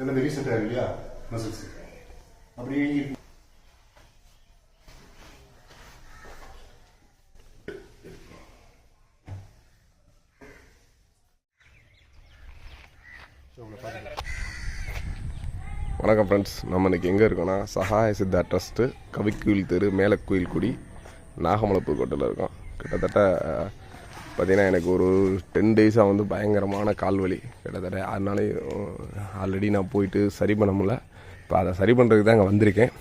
இந்த ரீசெண்டாக ஆகும் இல்லையா மசில்ஸ் அப்படி வணக்கம் ஃப்ரெண்ட்ஸ் நம்ம இன்னைக்கு எங்கே இருக்கோம்னா சகாய சித்தா ட்ரஸ்ட்டு கவிக்குயில் தெரு மேலக்குயில் குடி நாகமலப்பூர் கோட்டையில் இருக்கோம். கிட்டத்தட்ட பார்த்தீங்கன்னா எனக்கு ஒரு டென் டேஸாக வந்து பயங்கரமான கால்வலி. கிட்டத்தட்ட ஆறு ஆல்ரெடி நான் போயிட்டு சரி பண்ண முடியல. இப்போ அதை சரி பண்ணுறதுக்கு தான் அங்கே வந்திருக்கேன்.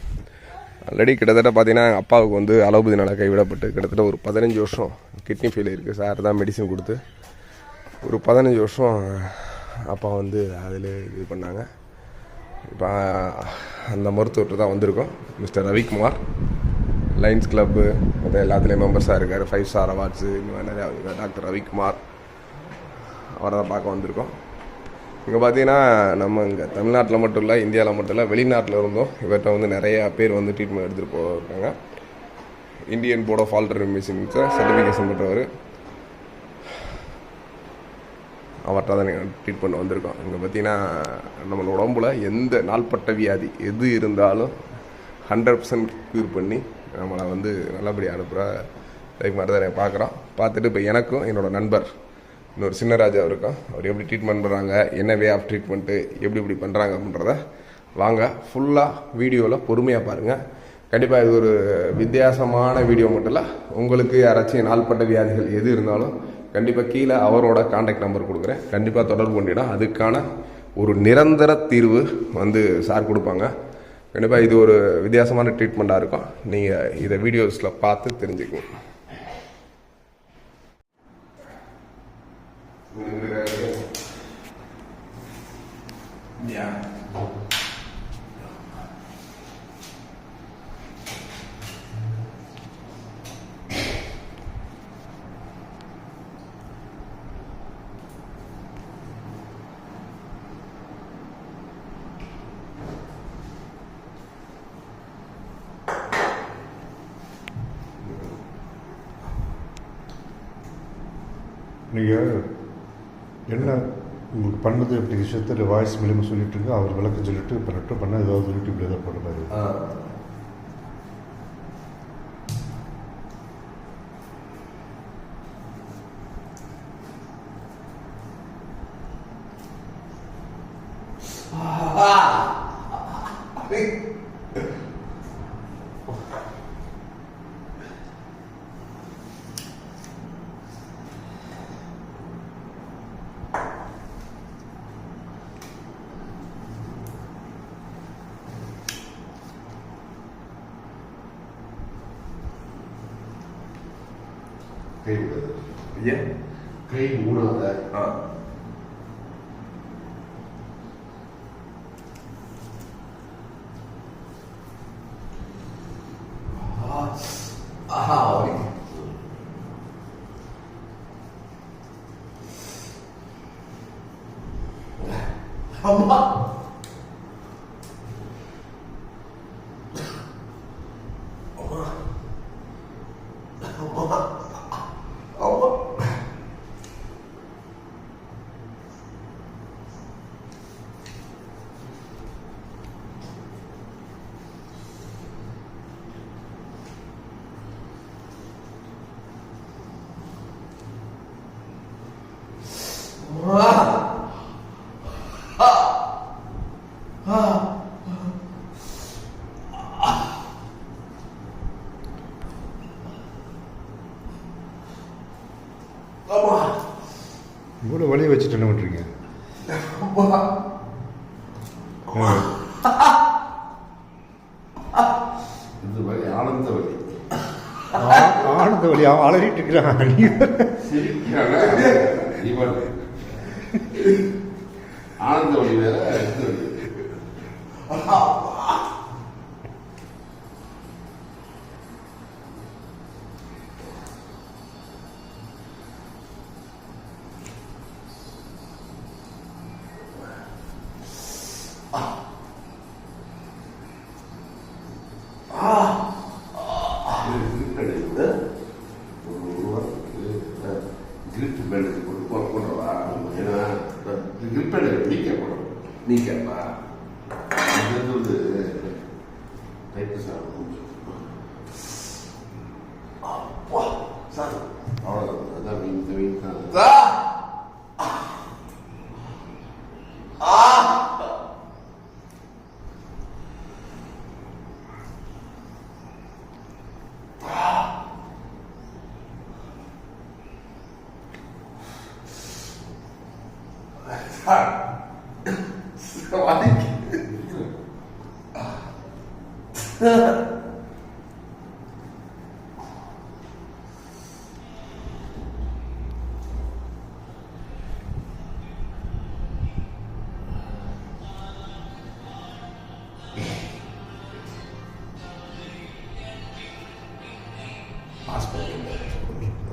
ஆல்ரெடி கிட்டத்தட்ட பார்த்தீங்கன்னா எங்கள் அப்பாவுக்கு வந்து அலோபதினால கைவிடப்பட்டு கிட்டத்தட்ட ஒரு பதினஞ்சு வருஷம் கிட்னி ஃபெயில் இருக்குது சார் தான் மெடிசன் கொடுத்து ஒரு பதினஞ்சு வருஷம் அப்பா வந்து அதில் இது பண்ணாங்க. இப்போ அந்த மருத்துவர்கிட்ட தான் வந்திருக்கோம். மிஸ்டர் ரவிக்குமார். லைன்ஸ் கிளப்பு அது எல்லாத்துலேயும் மெம்பர்ஸாக இருக்கார். ஃபைவ் ஸ்டார் அவார்ட்ஸு இந்த மாதிரி நிறையா இருக்கார் டாக்டர் ரவிக்குமார். அவரை தான் பார்க்க வந்திருக்கோம். இங்கே பார்த்தீங்கன்னா நம்ம இங்கே தமிழ்நாட்டில் மட்டும் இல்லை இந்தியாவில் மட்டும் இல்லை வெளிநாட்டில் இருந்தோம். இவர்கிட்ட வந்து நிறையா பேர் வந்து ட்ரீட்மெண்ட் எடுத்துகிட்டு போயிருக்காங்க. இந்தியன் போர்ட் ஆஃப் ஆல்டர் மிஷினுக்கு சர்டிஃபிகேஷன் பெற்றவர். அவர்கிட்ட தான் நீங்கள் ட்ரீட் பண்ண வந்திருக்கோம். இங்கே பார்த்தீங்கன்னா நம்மளோட உடம்புல எந்த நாள்பட்ட வியாதி எது இருந்தாலும் ஹண்ட்ரட் பர்சன்ட் க்யூர் பண்ணி நம்மளை வந்து நல்லபடியாக அனுப்புகிற லைஃப் மாதிரி தான் பார்க்குறோம் பார்த்துட்டு இப்போ எனக்கும் என்னோடய நண்பர் இன்னொரு சின்னராஜா இருக்கும் அவர் எப்படி ட்ரீட்மெண்ட் பண்ணுறாங்க என்ன வே ஆஃப் ட்ரீட்மெண்ட்டு எப்படி இப்படி பண்ணுறாங்க அப்படின்றத வாங்க. ஃபுல்லாக வீடியோவில் பொறுமையாக பாருங்கள் கண்டிப்பாக இது ஒரு வித்தியாசமான வீடியோ மட்டும் இல்லை உங்களுக்கு யாராச்சும் நாள்பட்ட வியாதிகள் எது இருந்தாலும் கண்டிப்பாக கீழே அவரோட காண்டாக்ட் நம்பர் கொடுக்குறேன். கண்டிப்பாக தொடர்பு கொண்டினா அதுக்கான ஒரு நிரந்தர தீர்வு வந்து சார் கொடுப்பாங்க. கண்டிப்பாக இது ஒரு வித்தியாசமான ட்ரீட்மெண்ட்டாக இருக்கும் நீங்கள் இதை வீடியோஸில் பார்த்து தெரிஞ்சுக்கணும் Yeah. நீங்கள் என்ன உங்களுக்கு பண்ணது அப்படி விஷயத்தில் வாய்ஸ் மூலியமாக சொல்லிட்டு இருக்கு அவர் விளக்கம் சொல்லிட்டு பண்ணட்டும் பண்ண ஏதாவது யூடியூப்ல ஏதாவது போட மாதிரி கை விடுறது ஏன் கை மூடாத ஆ ஆஹா அம்மா இவ்வளோ வழியை வச்சுட்டு என்ன பண்ணுறீங்க இது வழி ஆனந்த வழி ஆனந்த வழி அவன் அலறிட்டு இருக்கிறான். இவன் ஆனந்த வழி வேற கிரிப்பு வழி. கிரிப் கொண்டு போடுறவா ஏன்னா கிரிப் பேண்ட் நீக்க போடும் நீக்கப்பா அவ்வளோதான் அதான் இந்த வீக் தான் இல்லை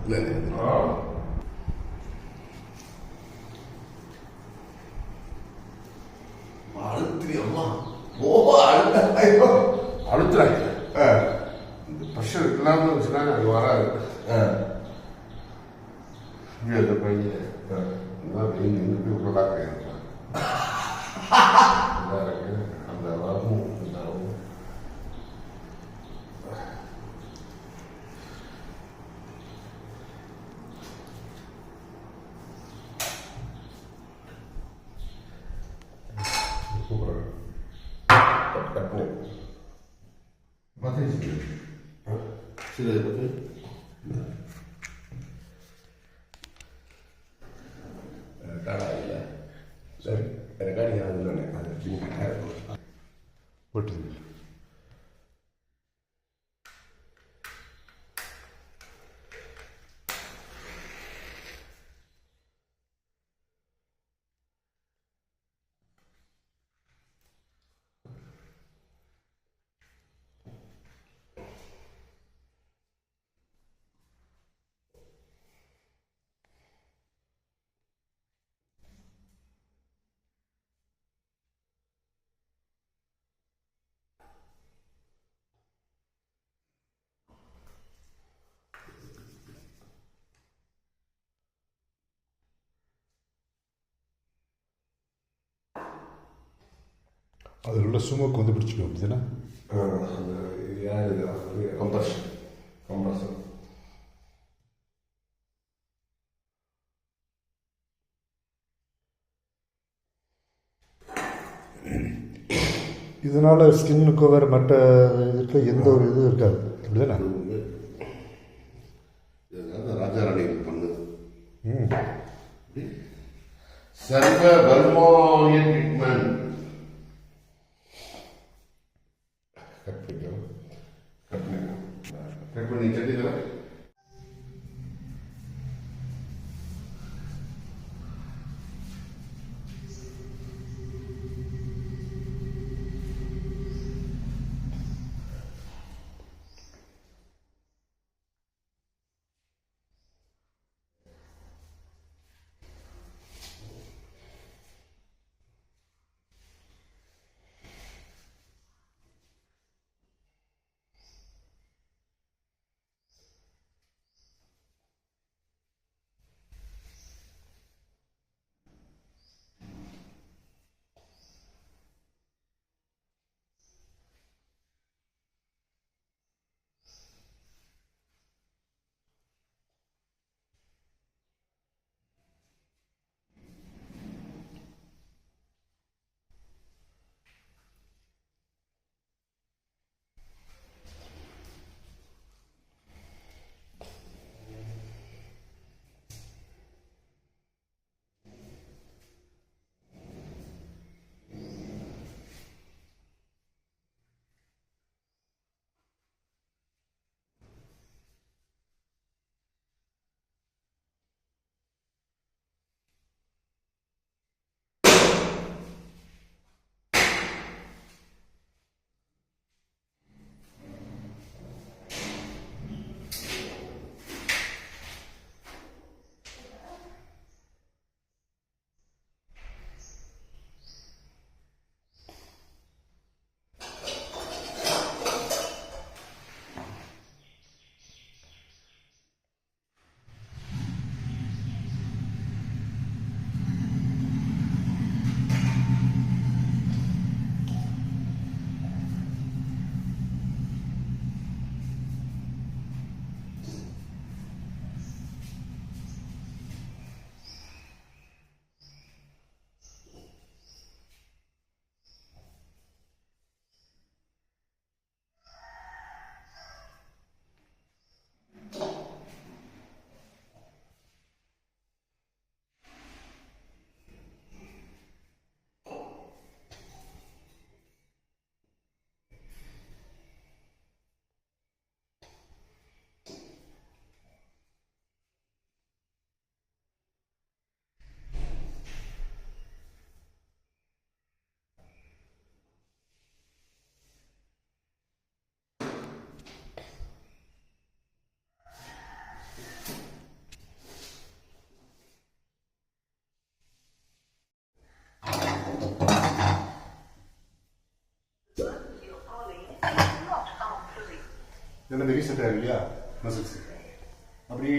இல்லை அழுத்திரி அம்மா ஓ அழுத்த அழுத்துறாங்க. இந்த ப்ரெஷர் இல்லாமல் வச்சுன்னா அது வராது. சரி பார்த்து கடா இல்லை சரி ரெக்கார்டிங் ஆகுது அது பின்ன அதில் உள்ள சுமோக்கு வந்து பிடிச்சிக்கும் அந்த யார் இது கம்ப்ரஷன் கம்ப்ரஷன் இதனால ஸ்கின்னுக்கோ வேறு மற்ற இதுக்கு எந்த ஒரு இதுவும் இருக்காது அப்படிதானே இதனால ராஜாராணி பண்ணு சர்வ பர்மோனியன் ட்ரீட்மெண்ட் கட் பண்ணிக்கலாம் கட் பண்ணிக்கலாம் கட் பண்ணி சட்டிக்கலாம் என்ன ரீசெண்டாக இல்லையா? மசில்ஸ். அப்படி